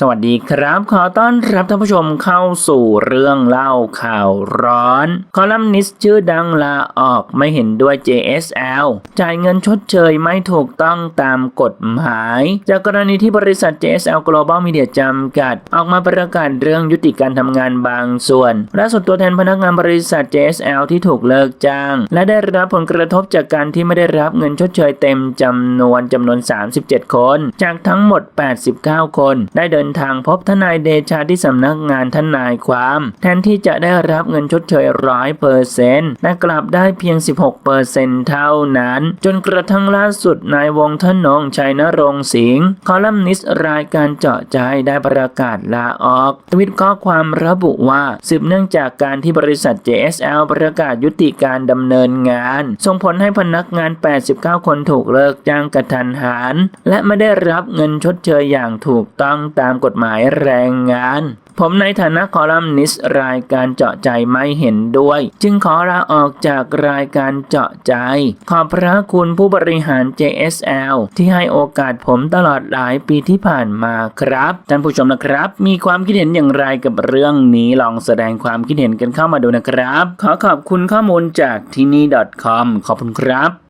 สวัสดีครับ ขอต้อนรับท่านผู้ชมเข้าสู่เรื่องเล่าข่าวร้อน คอลัมนิสต์ชื่อดังลาออกไม่เห็นด้วย JSL จ่ายเงินชดเชยไม่ถูกต้องตามกฎหมาย จากกรณีที่บริษัท JSL Global Media จำกัด ออกมาประกาศเรื่องยุติการทำงานบางส่วนล่าสุดตัวแทนพนักงานบริษัท JSL ที่ถูกเลิกจ้าง และได้รับผลกระทบจากการที่ไม่ได้รับเงินชดเชยเต็มจำนวนจำนวน 37 คน จากทั้งหมด 89 คน ได้เดินทางพบทนายเดชาที่สำนักงานทนายความ แทนที่จะได้รับเงินชดเชยร้อยเปอร์เซ็นต์แต่กลับได้เพียง 16เปอร์เซ็นต์เท่านั้น จนกระทั่งล่าสุดนายวงทนงชัยนรงสิงห์คอลัมนิสต์รายการเจาะใจได้ประกาศลาออก ทวิตข้อความระบุว่าสืบเนื่องจากการที่บริษัท JSL ประกาศยุติการดำเนินงาน ส่งผลให้พนักงาน 89 คนถูกเลิกจ้างกระทันหันและไม่ได้รับเงินชดเชยอย่างถูกต้องตามกฎหมายแรงงาน ผมในฐานะคอลัมนิสต์รายการเจาะใจไม่เห็นด้วย จึงขอลาออกจากรายการเจาะใจ ขอบพระคุณผู้บริหาร JSL ที่ให้โอกาสผมตลอดหลายปีที่ผ่านมาครับท่านผู้ชมนะครับ มีความคิดเห็นอย่างไรกับเรื่องนี้ลองแสดงความคิดเห็นกันเข้ามาดูนะครับ ขอขอบคุณข้อมูลจากที่นี่ .com ขอบคุณครับ